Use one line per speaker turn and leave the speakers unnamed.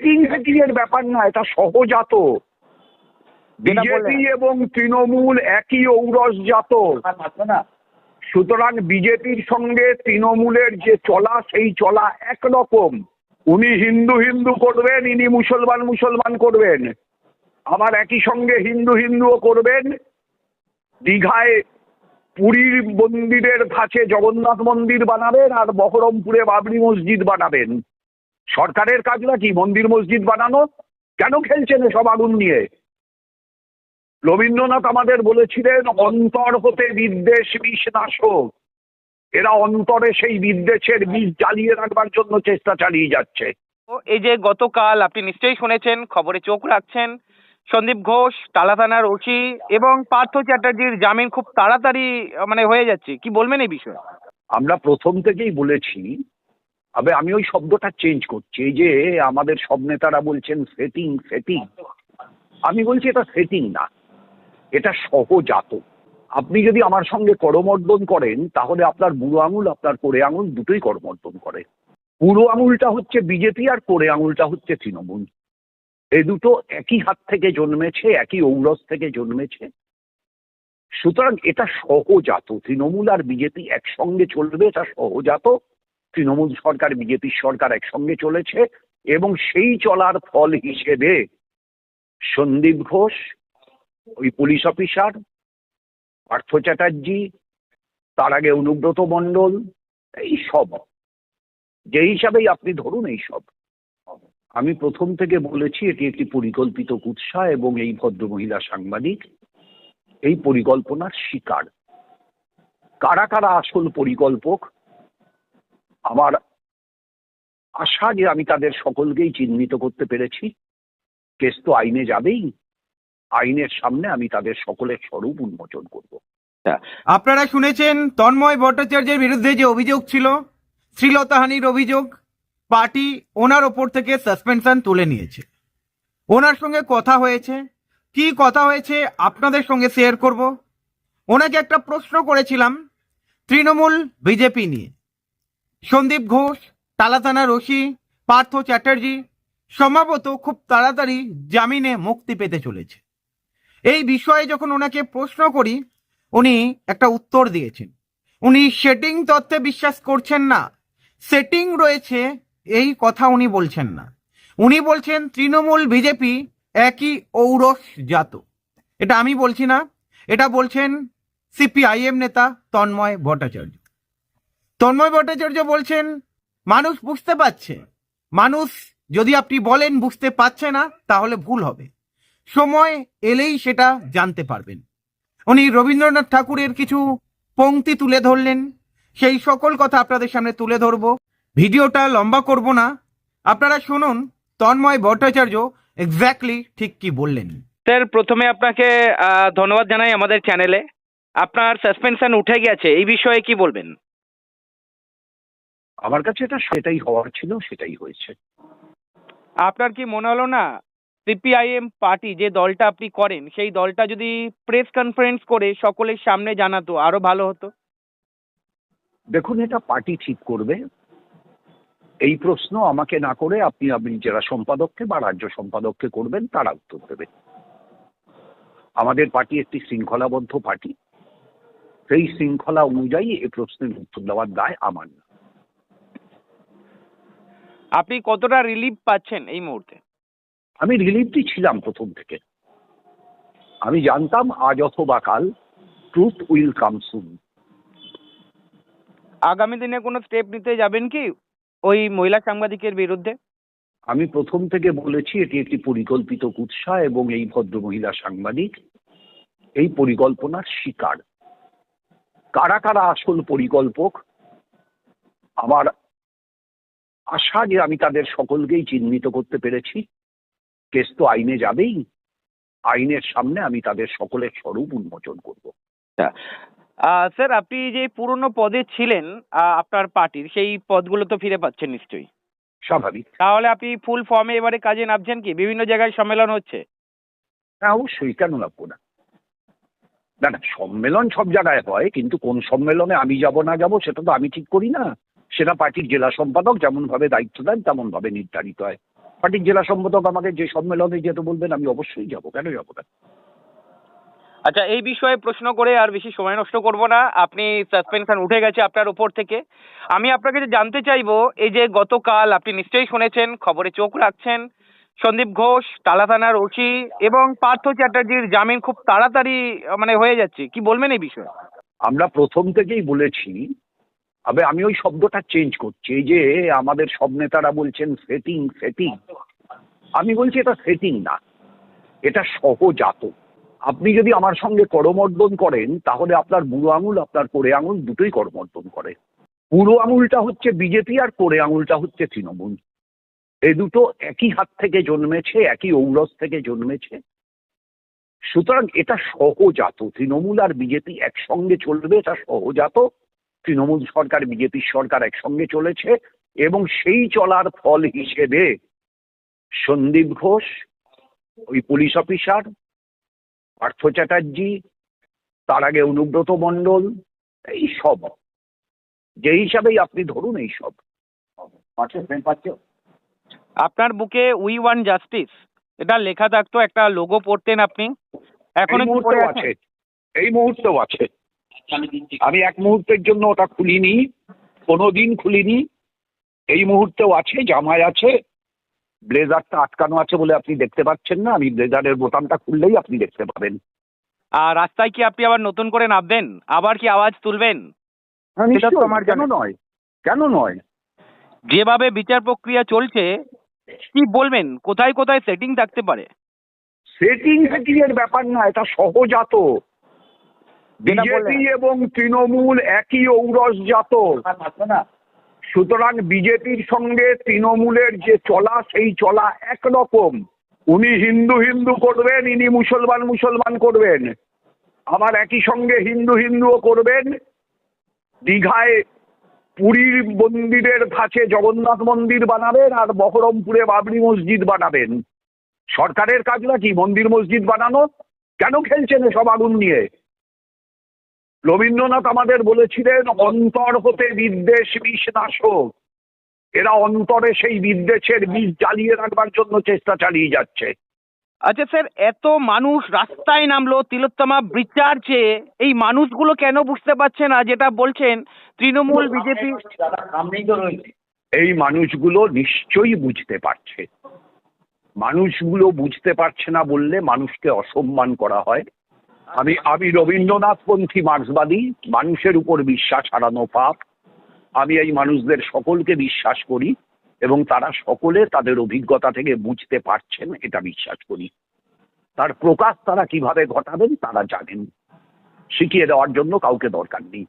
এর ব্যাপার না এটা সহজাত। বিজেপি এবং তৃণমূল একই ঔরস জাত সুতরাং বিজেপির সঙ্গে তৃণমূলের যে চলা সেই চলা একরকম। উনি হিন্দু হিন্দু করবেন ইনি মুসলমান মুসলমান করবেন। আবার একই সঙ্গে হিন্দু হিন্দুও করবেন। দীঘায় পুরীর মন্দিরের কাছে জগন্নাথ মন্দির বানাবেন আর বহরমপুরে বাবরি মসজিদ বানাবেন। সরকারের কাজ নাকি মন্দির মসজিদ বানানো? কেন খেলছেন এসব আগুন নিয়ে? রবীন্দ্রনাথ আমাদের বলেছিলেন অন্তর হতে বিদ্বেষ বিষ নাশক। এরা অন্তরে সেই বিদ্বেষের বীজ জ্বালিয়ে রাখবার জন্য চেষ্টা চালিয়ে যাচ্ছে।
এই যে গতকাল আপনি নিশ্চয়ই শুনেছেন খবরে চোখ রাখছেন সন্দীপ ঘোষ টালা থানার ওসি এবং পার্থ চ্যাটার্জির জামিন খুব তাড়াতাড়ি মানে হয়ে যাচ্ছে। কি বলবেন এই বিষয়ে?
আমরা প্রথম থেকেই বলেছি তবে আমি ওই শব্দটা চেঞ্জ করছি, এই যে আমাদের সব নেতারা বলছেন সেটিং সেটিং আমি বলছি এটা সেটিং না, এটা সহজাত। আপনি যদি আমার সঙ্গে করমর্দন করেন, তাহলে আপনার বুড়ো আঙুল, আপনার কোড়ে আঙুল দুটোই করমর্দন করে। বুড়ো আঙুলটা হচ্ছে বিজেপি আর কোড়ে আঙুলটা হচ্ছে তৃণমূল। এই দুটো একই হাত থেকে জন্মেছে, একই ঔরস থেকে জন্মেছে। সুতরাং এটা সহজাত, তৃণমূল আর বিজেপি একসঙ্গে চলবে, এটা সহজাত। তৃণমূল সরকার বিজেপির সরকার একসঙ্গে চলেছে এবং সেই চলার ফল হিসেবে সন্দীপ ঘোষ, ওই পুলিশ অফিসার, পার্থ চ্যাটার্জি, তার আগে অনুব্রত মণ্ডল, এই সব। যে হিসাবেই আপনি ধরুন এই সব। আমি প্রথম থেকে বলেছি এটি একটি পরিকল্পিত কুৎসা এবং এই ভদ্রমহিলা সাংবাদিক এই পরিকল্পনার শিকার। কারা কারা আসল পরিকল্পক? আমার আশা যে আমি তাদের সকলকেই চিহ্নিত করতে পেরেছি। কেস তো আইনে যাবেই। আইনের সামনে আমি তাদের সকলের স্বরূপ উন্মোচন করব।
আপনারা শুনেছেন তন্ময় ভট্টাচার্যের বিরুদ্ধে যে অভিযোগ ছিল? শ্রীলতাহানির অভিযোগ, পার্টি ওনার ওপর থেকে সাসপেনশন তুলে নিয়েছে। ওনার সঙ্গে কথা হয়েছে। কি কথা হয়েছে আপনাদের সঙ্গে শেয়ার করব। ওনাকে একটা প্রশ্ন করেছিলাম তৃণমূল বিজেপি নিয়ে। সন্দীপ ঘোষ, তালাতানা রশি, পার্থ চ্যাটার্জি সম্ভবত খুব তাড়াতাড়ি জামিনে মুক্তি পেতে চলেছে। এই বিষয়ে যখন ওনাকে প্রশ্ন করি, উনি একটা উত্তর দিয়েছেন। উনি সেটিং তত্ত্বে বিশ্বাস করছেন না। সেটিং রয়েছে, এই কথা উনি বলছেন না। উনি বলছেন, তৃণমূল বিজেপি একই ঔরস জাত। এটা আমি বলছি না। এটা বলছেন সিপিআইএম নেতা তন্ময় ভট্টাচার্য। তন্ময় ভট্টাচার্য বলছেন, মানুষ বুঝতে পারছে। মানুষ যদি আপনি বলেন বুঝতে পারছে না, তাহলে ভুল হবে। সময় এলেই সেটা জানতে পারবেন। উনি রবীন্দ্রনাথ ঠাকুরের কিছু পংক্তি তুলে ধরলেন। সেই সকল কথা আপনাদের সামনে তুলে ধরব। ভিডিওটা লম্বা করব না। আপনারা শুনুন, তন্ময় ভট্টাচার্য এক্স্যাক্টলি ঠিক কি বললেন।
স্যার, প্রথমে আপনাকে ধন্যবাদ জানাই আমাদের চ্যানেলে আপনার সাসপেনশন উঠে গেছে, এই বিষয়ে কি বলবেন?
আমার কাছে এটা সেটাই হওয়ার ছিল সেটাই হয়েছে।
আপনার কি মনে হলো না সিপিআইএম পার্টি যে দলটা আপনি করেন সেই দলটা যদি প্রেস কনফারেন্স করে সকলের সামনে জানাতো আরও ভালো হতো?
দেখুন এটা পার্টি ঠিক করবে। এই প্রশ্ন আমাকে না করে আপনি আপনি জেলা সম্পাদককে বা রাজ্য সম্পাদককে করবেন তারা উত্তর দেবেন আমাদের পার্টি একটি শৃঙ্খলাবদ্ধ পার্টি। সেই শৃঙ্খলা অনুযায়ী এই প্রশ্নের উত্তর দেওয়ার দায় আমার না।
আপনি কতটা রিলিফ পাচ্ছেন এই মুহূর্তে?
আমি রিলিফটি ছিলাম প্রথম থেকে। আমি জানতাম আজ অথবা কাল ট্রুথ উইল কাম সুন
আগামী দিনে কোনো স্টেপ নিতে যাবেন কি ওই মহিলা সাংবাদিকের বিরুদ্ধে?
আমি প্রথম থেকে বলেছি এটি একটি পরিকল্পিত কুৎসা এবং এই ভদ্রমহিলা সাংবাদিক এই পরিকল্পনার শিকার। কারা কারা আসল পরিকল্পক? আমার আশা যে আমি তাদের সকলকেই চিহ্নিত করতে পেরেছি। কেস তো আইনে যাবেই। আইনের সামনে আমি তাদের সকলের স্বরূপ উন্মোচন করব।
আহ, স্যার আপনি যে পুরনো পদে ছিলেন আপনার পার্টির সেই পদগুলো তো ফিরে পাচ্ছেন নিশ্চয়ই।
স্বাভাবিক।
তাহলে আপনি ফুল ফর্মে এবারে কাজে নামছেন কি? বিভিন্ন জায়গায় সম্মেলন হচ্ছে?
হ্যাঁ অবশ্যই কেন লাগবো না? না না সম্মেলন সব জায়গায় হয় কিন্তু কোন সম্মেলনে আমি যাব না যাব সেটা তো আমি ঠিক করি না। সেটা পার্টির জেলা সম্পাদক যেমন ভাবে দায়িত্ব দেন তেমন ভাবে নির্ধারিত হয়। পার্টির জেলা সম্পাদক আমাকে যে সম্মেলনে যেতে বলবেন আমি অবশ্যই যাব। কেন যাব না?
আচ্ছা এই বিষয়ে প্রশ্ন করে আর বেশি সময় নষ্ট করব না। আপনি সাসপেনশন উঠে গেছে আপনার উপর থেকে। আমি আপনাকে যে জানতে চাইব এই যে গতকাল আপনি নিশ্চয়ই শুনেছেন খবরে চোখ রাখছেন সন্দীপ ঘোষ টালা থানার ওসি এবং পার্থ চ্যাটার্জির জামিন খুব তাড়াতাড়ি মানে হয়ে যাচ্ছে। কি বলবেন এই বিষয়ে?
আমরা প্রথম থেকেই বলেছি আবে আমি ওই শব্দটা চেঞ্জ করছি, এই যে আমাদের সব নেতারা বলছেন সেটিং সেটিং আমি বলছি এটা সেটিং না, এটা সহজাত। আপনি যদি আমার সঙ্গে করমর্দন করেন, তাহলে আপনার বুড়ো আঙুল, আপনার কোড়ে আঙুল দুটোই করমর্দন করে। বুড়ো আঙুলটা হচ্ছে বিজেপি আর কোড়ে আঙুলটা হচ্ছে তৃণমূল। এই দুটো একই হাত থেকে জন্মেছে, একই ঔরস থেকে জন্মেছে। সুতরাং এটা সহজাত, তৃণমূল আর বিজেপি একসঙ্গে চলবে, এটা সহজাত। তৃণমূল সরকার বিজেপির সরকার একসঙ্গে চলেছে এবং সেই চলার ফল হিসেবে সন্দীপ ঘোষ ওই পুলিশ অফিসার পার্থ চ্যাটার্জি তার আগে অনুব্রত মণ্ডল এই সব। যে হিসাবেই আপনি ধরুন এই সব।
আপনার বুকে উই ওয়ান জাস্টিস। এটা লেখা থাকতো একটা লোগো পড়তেন আপনি। এখনও
আছে। এই মুহূর্তেও আছে। আমি এক মুহূর্তের জন্য ওটা খুলিনি কোনোদিন খুলিনি। এই মুহূর্তেও আছে জামায় আছে ব্লেজারটা আটকানো আছে বলে আপনি দেখতে পাচ্ছেন না আমি ব্লেজারের বোতামটা খুললেই আপনি দেখতে পাবেন।
আর রাস্তায় কি আপনি আবার নতুন করে নামবেন? আবার কি আওয়াজ তুলবেন?
হ্যাঁ
সেটা তো আমার
কেন নয়? কেন নয়?
যেভাবে বিচার প্রক্রিয়া চলছে কি বলবেন? কোথায় কোথায় সেটিং থাকতে পারে?
সেটিং ফেটিং এর ব্যাপার না এটা সহজাত। বিজেপি এবং তৃণমূল একই ঔরস জাত সুতরাং বিজেপির সঙ্গে তৃণমূলের যে চলা সেই চলা একরকম। উনি হিন্দু হিন্দু করবেন ইনি মুসলমান মুসলমান করবেন। আবার একই সঙ্গে হিন্দু হিন্দুও করবেন। দীঘায় পুরীর মন্দিরের কাছে জগন্নাথ মন্দির বানাবেন আর বহরমপুরে বাবরি মসজিদ বানাবেন। সরকারের কাজ নাকি মন্দির মসজিদ বানানো? কেন খেলছেন সব আগুন নিয়ে? রবীন্দ্রনাথ আমাদের বলেছিলেন অন্তর হতে বিদ্বেষ বিষ নাশক। এরা অন্তরে সেই বিদ্বেষের বীজ জ্বালিয়ে রাখবার জন্য চেষ্টা চালিয়ে যাচ্ছে।
আচ্ছা স্যার এত মানুষ রাস্তায় নামলো তিলোত্তমা বিচার চেয়ে এই মানুষগুলো কেন বুঝতে পারছে না যেটা বলছেন তৃণমূল বিজেপি?
এই মানুষগুলো নিশ্চয়ই বুঝতে পারছে। মানুষগুলো বুঝতে পারছে না বললে মানুষকে অসম্মান করা হয়। আমি আমি রবীন্দ্রনাথপন্থী মার্ক্সবাদী, মানুষের উপর বিশ্বাস হারানো পাপ। আমি এই মানুষদের সকলকে বিশ্বাস করি এবং তারা সকলে তাদের অভিজ্ঞতা থেকে বুঝতে পারছেন, এটা বিশ্বাস করি। তার প্রকাশ তারা কীভাবে ঘটাবেন, তারা জানেন। শিখিয়ে দেওয়ার জন্য কাউকে দরকার নেই।